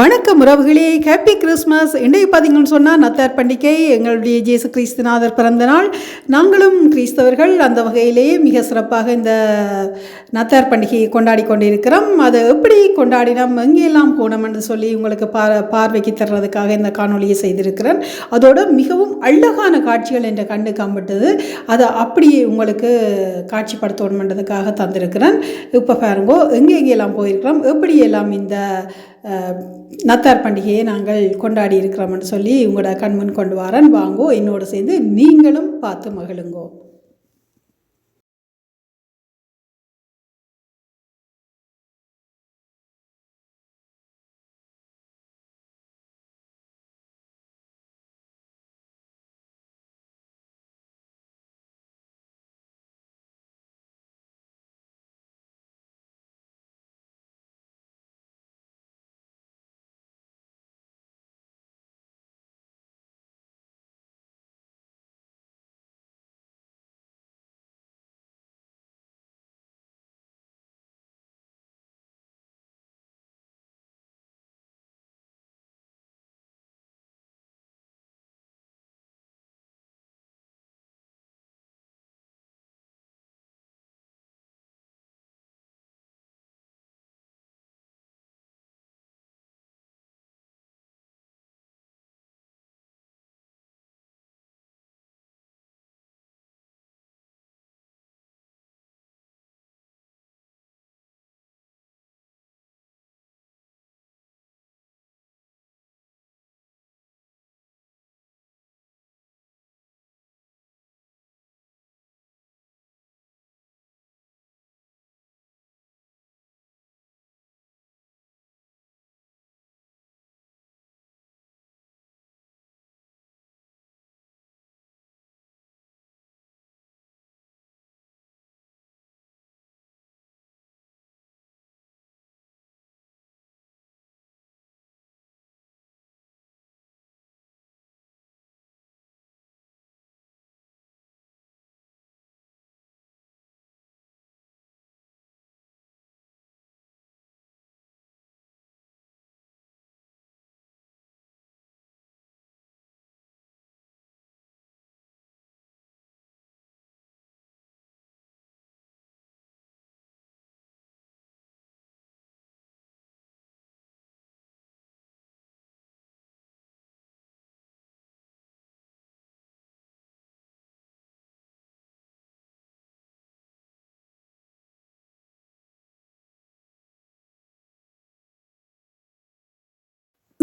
வணக்கம் உறவுகளே happy Christmas இன்றைக்கு பார்த்தீங்கன்னு சொன்னால் நத்தார் பண்டிகை எங்களுடைய ஜேசு கிறிஸ்துநாதர் பிறந்த நாள். நாங்களும் கிறிஸ்தவர்கள் அந்த வகையிலேயே மிக சிறப்பாக இந்த நத்தார் பண்டிகையை கொண்டாடி கொண்டிருக்கிறோம். அதை எப்படி கொண்டாடினோம் எங்கெல்லாம் போனோம் என்று சொல்லி உங்களுக்கு பார் பார்வைக்கு தர்றதுக்காக இந்த காணொலியை செய்திருக்கிறேன். அதோட மிகவும் அழகான காட்சிகள் என்ற கண்டு காம்பட்டது. அதை அப்படியே உங்களுக்கு காட்சிப்படுத்தணுன்றதுக்காக தந்திருக்கிறேன். இப்போ பாருங்கோ எங்கே எங்கெல்லாம் போயிருக்கிறோம் எப்படியெல்லாம் இந்த நத்தார் பண்டிகையை நாங்கள் கொண்டாடி இருக்கிறோம்னு சொல்லி உங்களோட கண்முன் கொண்டு வரேன் வாங்கோ என்னோடு சேர்ந்து நீங்களும் பார்த்து மகிழுங்கோ.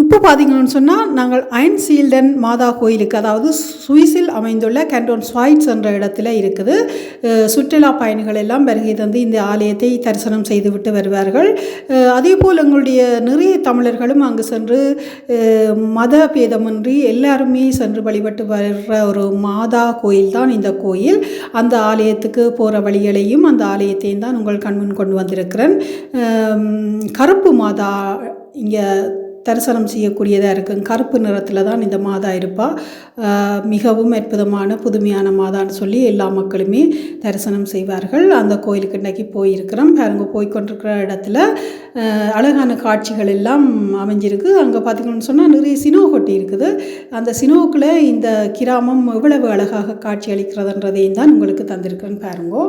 இப்போ பார்த்தீங்கன்னு சொன்னால் நாங்கள் அயன் சீல்டன் மாதா கோயிலுக்கு அதாவது சுவிஸில் அமைந்துள்ள கேண்டோன் ஸ்வாய்ட்ஸ் என்ற இடத்துல இருக்குது. சுற்றுலா பயணிகள் எல்லாம் வருகை தந்து இந்த ஆலயத்தை தரிசனம் செய்துவிட்டு வருவார்கள். அதே போல் எங்களுடைய நிறைய தமிழர்களும் அங்கு சென்று மத பேதமின்றி எல்லாருமே சென்று வழிபட்டு வர்ற ஒரு மாதா கோயில் தான் இந்த கோயில். அந்த ஆலயத்துக்கு போகிற வழிகளையும் அந்த ஆலயத்தையும் தான் உங்கள் கண்முன் கொண்டு வந்திருக்கிறேன். கருப்பு மாதா இங்கே தரிசனம் செய்யக்கூடியதாக இருக்கும். கருப்பு நிறத்தில் தான் இந்த மாதா இருப்பாள் மிகவும் அற்புதமான புதுமையான மாதான்னு சொல்லி எல்லா மக்களுமே தரிசனம் செய்வார்கள். அந்த கோயிலுக்கு இன்றைக்கி போயிருக்கிறோம். பாருங்க போய்கொண்டிருக்கிற இடத்துல அழகான காட்சிகள் எல்லாம் அமைஞ்சிருக்கு. அங்கே பார்த்திங்கன்னு சொன்னால் நிறைய சினோ கொட்டி இருக்குது. அந்த சினோவுக்குள்ளே இந்த கிராமம் எவ்வளவு அழகாக காட்சி அளிக்கிறதுன்றதையும் தான் உங்களுக்கு தந்திருக்குன்னு பாருங்கோ.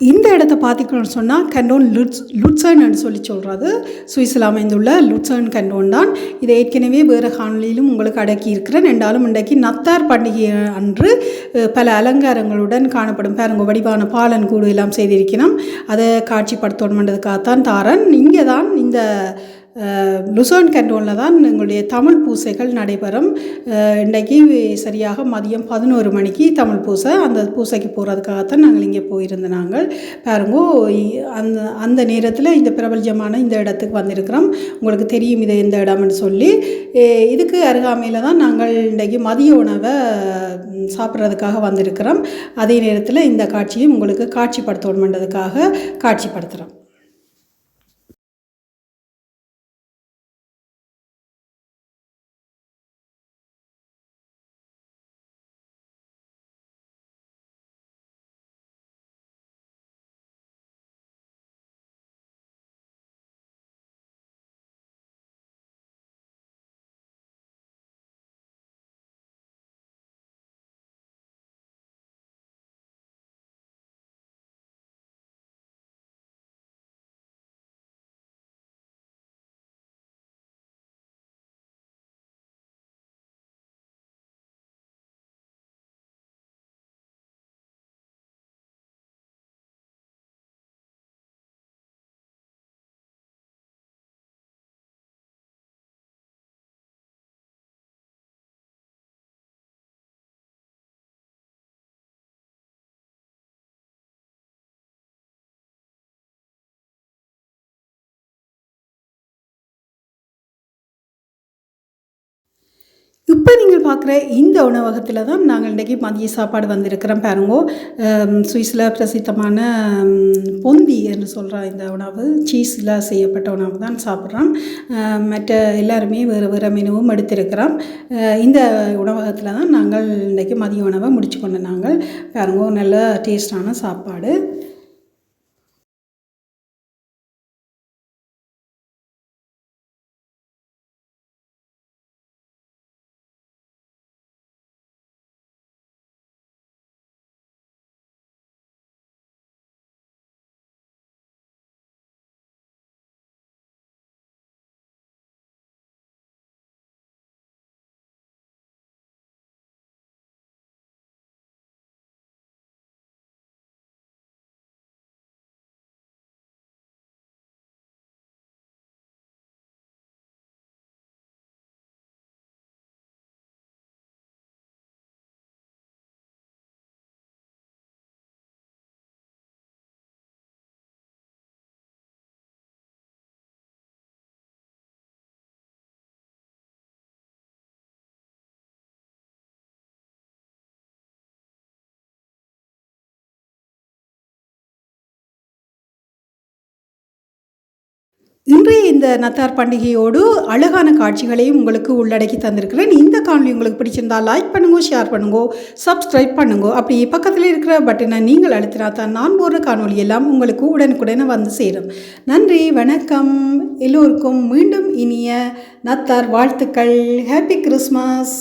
இந்த இடத்த பார்த்திக்கணும்னு சொன்னால் கண்டோன் லுட்ஸ் லுட்சர்ன்னு சொல்லி சொல்கிறது சுவிஸில் அமைந்துள்ள லுட்சர்ன் கண்டோன் தான். இதை ஏற்கனவே வேறு காணொலியிலும் உங்களுக்கு அடக்கி இருக்கிறேன் ரெண்டாலும் இன்றைக்கு நத்தார் பண்டிகை அன்று பல அலங்காரங்களுடன் காணப்படும் பாருங்க வடிவான பாலன் கூடு எல்லாம் செய்திருக்கணும் அதை காட்சிப்படுத்தணுன்றதுக்காகத்தான் தாரன். இங்கே தான் இந்த லுசோன் கண்டோனில் தான் எங்களுடைய தமிழ் பூசைகள் நடைபெறும். இன்றைக்கு சரியாக மதியம் பதினோரு மணிக்கு தமிழ் பூசை அந்த பூசைக்கு போகிறதுக்காகத்தான் நாங்கள் இங்கே போயிருந்தோம் நாங்கள். பாருங்கோ அந்த அந்த நேரத்தில் இந்த பிரபஞ்சமான இந்த இடத்துக்கு வந்திருக்கிறோம். உங்களுக்கு தெரியும் இது எந்த இடம்னு சொல்லி. இதுக்கு அருகாமையில் தான் நாங்கள் இன்றைக்கு மதிய உணவை சாப்பிட்றதுக்காக வந்திருக்கிறோம். அதே நேரத்தில் இந்த காட்சியும் உங்களுக்கு காட்சிப்படுத்தணுன்றதுக்காக காட்சிப்படுத்துகிறோம் இப்போ நீங்கள் பார்க்குற இந்த உணவகத்தில் தான் நாங்கள் இன்றைக்கி மதிய சாப்பாடு வந்திருக்கிறோம் பாருங்கோ. சுவிஸில் பிரசித்தமான பொந்தி என்று சொல்கிற இந்த உணவு சீஸில் செய்யப்பட்ட உணவு தான் சாப்பிட்றோம். மற்ற எல்லாருமே வேறு வேறு மெனுவும் எடுத்திருக்கிறோம். இந்த உணவகத்தில் தான் நாங்கள் இன்றைக்கி மதிய உணவை முடிச்சு கொண்டு நாங்கள் பாருங்கோ நல்ல டேஸ்டான சாப்பாடு. இன்றைய இந்த நத்தார் பண்டிகையோடு அழகான காட்சிகளையும் உங்களுக்கு உள்ளடக்கி தந்திருக்கிறேன். இந்த காணொலி உங்களுக்கு பிடிச்சிருந்தா லைக் பண்ணுங்க ஷேர் பண்ணுங்க சப்ஸ்கிரைப் பண்ணுங்க. அப்படி பக்கத்தில் இருக்கிற பட்டனை நீங்கள் அழுத்தினா தான் நான் போடுற காணொலி எல்லாம் உங்களுக்கு உடனுக்குடனே வந்து சேரும். நன்றி வணக்கம். எல்லோருக்கும் மீண்டும் இனிய நத்தார் வாழ்த்துக்கள். Happy Christmas